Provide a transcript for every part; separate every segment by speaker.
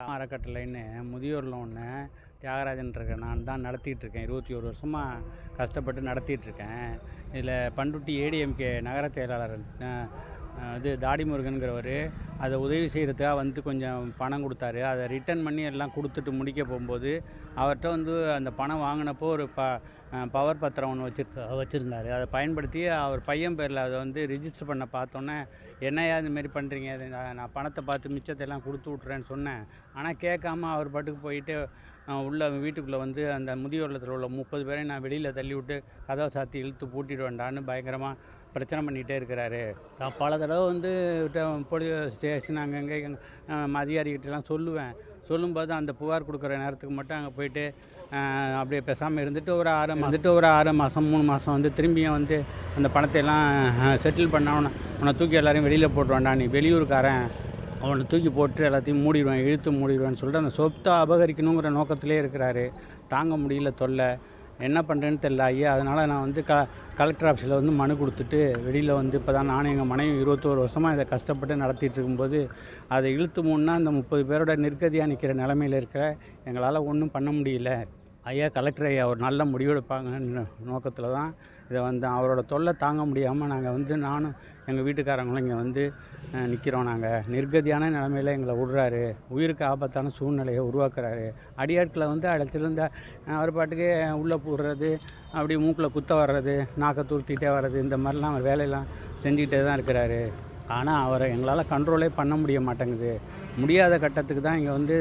Speaker 1: அறக்கட்டளைன்னு முதியோரில் ஒன்று தியாகராஜன் இருக்கேன் நான் தான் நடத்திட்டு இருக்கேன் இருபத்தி ஒரு வருஷமாக கஷ்டப்பட்டு நடத்திட்டு இருக்கேன் இதில் பண்ருட்டி ஏடிஎம்கே நகர செயலாளர் இது தாடி முருகனுங்கிறவர் அதை உதவி செய்கிறதுக்காக வந்து கொஞ்சம் பணம் கொடுத்தாரு. அதை ரிட்டர்ன் பண்ணி எல்லாம் கொடுத்துட்டு முடிக்க போகும்போது அவர்கிட்ட வந்து அந்த பணம் வாங்கினப்போ ஒரு ப பவர் பத்திரம் ஒன்று வச்சிரு வச்சுருந்தாரு. அதை பயன்படுத்தி அவர் பையன் பேரில் அதை வந்து ரிஜிஸ்டர் பண்ண பார்த்தோன்னே என்னையா இதுமாரி பண்ணுறீங்க இது நான் பணத்தை பார்த்து மிச்சத்தை எல்லாம் கொடுத்து விட்றேன்னு சொன்னேன். ஆனால் கேட்காம அவர் பாட்டுக்கு போயிட்டு உள்ள வீட்டுக்குள்ளே வந்து அந்த முதியோரத்தில் உள்ள முப்பது பேரையும் நான் வெளியில் தள்ளி விட்டு கதவை சாத்தி இழுத்து பூட்டிட்டு வேண்டான்னு பயங்கரமாக பிரச்சனை பண்ணிகிட்டே இருக்கிறாரு. நான் பல தடவை வந்து போலீஸ் ஸ்டேஷன் அங்கங்கே அதிகாரிகிட்டலாம் சொல்லுவேன். சொல்லும்போது அந்த புகார் கொடுக்குற நேரத்துக்கு மட்டும் அங்கே போயிட்டு அப்படியே பேசாமல் இருந்துட்டு ஒரு ஆறு வந்துட்டு ஒரு ஆறு மாதம் மூணு மாதம் வந்து திரும்பியும் வந்து அந்த பணத்தை எல்லாம் செட்டில் பண்ண அவனை உன்னை தூக்கி எல்லாரையும் வெளியில் போட்டு நீ வெளியூருக்காரன் அவனை தூக்கி போட்டு எல்லாத்தையும் மூடிடுவேன் இழுத்து மூடிடுவேன்னு சொல்லிட்டு அந்த சொத்தை அபகரிக்கணுங்கிற நோக்கத்திலே இருக்கிறாரு. தாங்க முடியல தொல்லை. என்ன பண்ணுறேன்னு தெரில ஐயா. அதனால் நான் வந்து க கலெக்டர் ஆஃபீஸில் வந்து மனு கொடுத்துட்டு வெளியில் வந்து இப்போ தான் நானும் எங்கள் மனைவி இருபத்தோரு வருஷமாக இதை கஷ்டப்பட்டு நடத்திட்டு இருக்கும்போது அதை இழுத்து மூணுன்னா அந்த முப்பது பேரோட நிர்கதியாக நிற்கிற நிலமையில இருக்க எங்களால் ஒன்றும் பண்ண முடியல. ஐயா கலெக்டர் ஐயா ஒரு நல்ல முடிவெடுப்பாங்கன்னு நோக்கத்தில் தான் இதை வந்து அவரோட தொல்லை தாங்க முடியாமல் நாங்கள் வந்து நானும் எங்கள் வீட்டுக்காரங்களும் இங்கே வந்து நிற்கிறோம் நாங்கள் நிர்கதியான நிலமையில எங்களை விடுறாரு. உயிருக்கு ஆபத்தான சூழ்நிலையை உருவாக்குறாரு. அடியாட்களை வந்து அடைச்சிருந்த அவர் பாட்டுக்கு உள்ளே போடுறது அப்படி மூக்கில் குத்த வர்றது நாக்கை துருத்திட்டே வர்றது இந்த மாதிரிலாம் அவர் வேலையெல்லாம் செஞ்சுக்கிட்டே தான் இருக்கிறாரு. ஆனால் அவரை எங்களால் கண்ட்ரோலே பண்ண முடிய மாட்டேங்குது. முடியாத கட்டத்துக்கு தான் இங்கே வந்து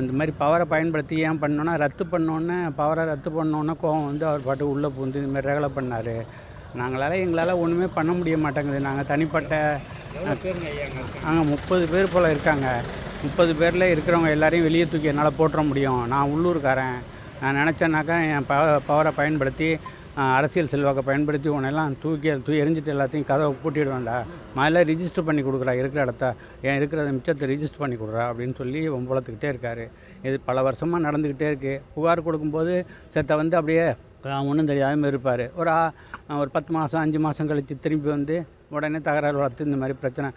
Speaker 1: இந்த மாதிரி பவரை பயன்படுத்தி ஏன் பண்ணோன்னா ரத்து பண்ணோன்னே பவரை ரத்து பண்ணோன்னே கோவம் வந்து அவர் பாட்டு உள்ளே பூந்து இந்த மாதிரி ரகலை பண்ணார். நாங்களால் எங்களால் ஒன்றுமே பண்ண முடிய மாட்டேங்குது. நாங்கள் தனிப்பட்ட நாங்கள் முப்பது பேர் போல் இருக்காங்க. முப்பது பேரில் இருக்கிறவங்க எல்லாரையும் வெளியே தூக்கி என்னால் போட்டுற முடியும். நான் உள்ளூர்காரன். நான் நினச்சேன்னாக்கா என் பவரை பயன்படுத்தி அரசியல் செல்வாக்கை பயன்படுத்தி உன்னெல்லாம் தூக்கி தூ எரிஞ்சிட்டு எல்லாத்தையும் கதவை பூட்டிடுவேன்டா. முதல்ல ரிஜிஸ்டர் பண்ணி கொடுக்குறா இருக்கிற இடத்த. என் இருக்கிற மிச்சத்தை ரிஜிஸ்டர் பண்ணி கொடுறா அப்படின்னு சொல்லி வம்பளத்துக்கிட்டே இருக்கார். இது பல வருஷமாக நடந்துக்கிட்டே இருக்குது புகார் கொடுக்கும்போது செத்த வந்து அப்படியே ஒன்றும் தெரியாத மாதிரி இருப்பார். ஒரு ஒரு பத்து மாதம் அஞ்சு மாதம் கழித்து திரும்பி வந்து உடனே தகராறு வளர்த்து இந்த மாதிரி பிரச்சனை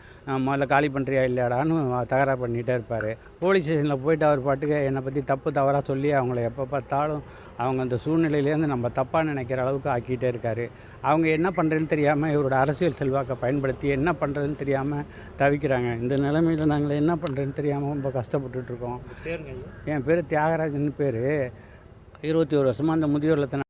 Speaker 1: முதல்ல காலி பண்ணுறியா இல்லையாடான்னு தகராறு பண்ணிகிட்டே இருப்பார். போலீஸ் ஸ்டேஷனில் போயிட்டு அவர் பாட்டுக்கு என்னை பற்றி தப்பு தவறாக சொல்லி அவங்கள எப்போ பார்த்தாலும் அவங்க அந்த சூழ்நிலையிலேருந்து நம்ம தப்பாக நினைக்கிற அளவுக்கு ஆக்கிட்டே இருக்காரு. அவங்க என்ன பண்ணுறதுன்னு தெரியாமல் இவரோட அரசியல் செல்வாக்கை பயன்படுத்தி என்ன பண்ணுறதுன்னு தெரியாமல் தவிக்கிறாங்க. இந்த நிலைமையில் நாங்கள் என்ன பண்ணுறதுன்னு தெரியாமல் ரொம்ப கஷ்டப்பட்டுட்டு இருக்கோம். என் பேர் தியாகராஜன் பேர். இருபத்தி ஒரு வருஷமாக அந்த முதியோர் இல்லத்தை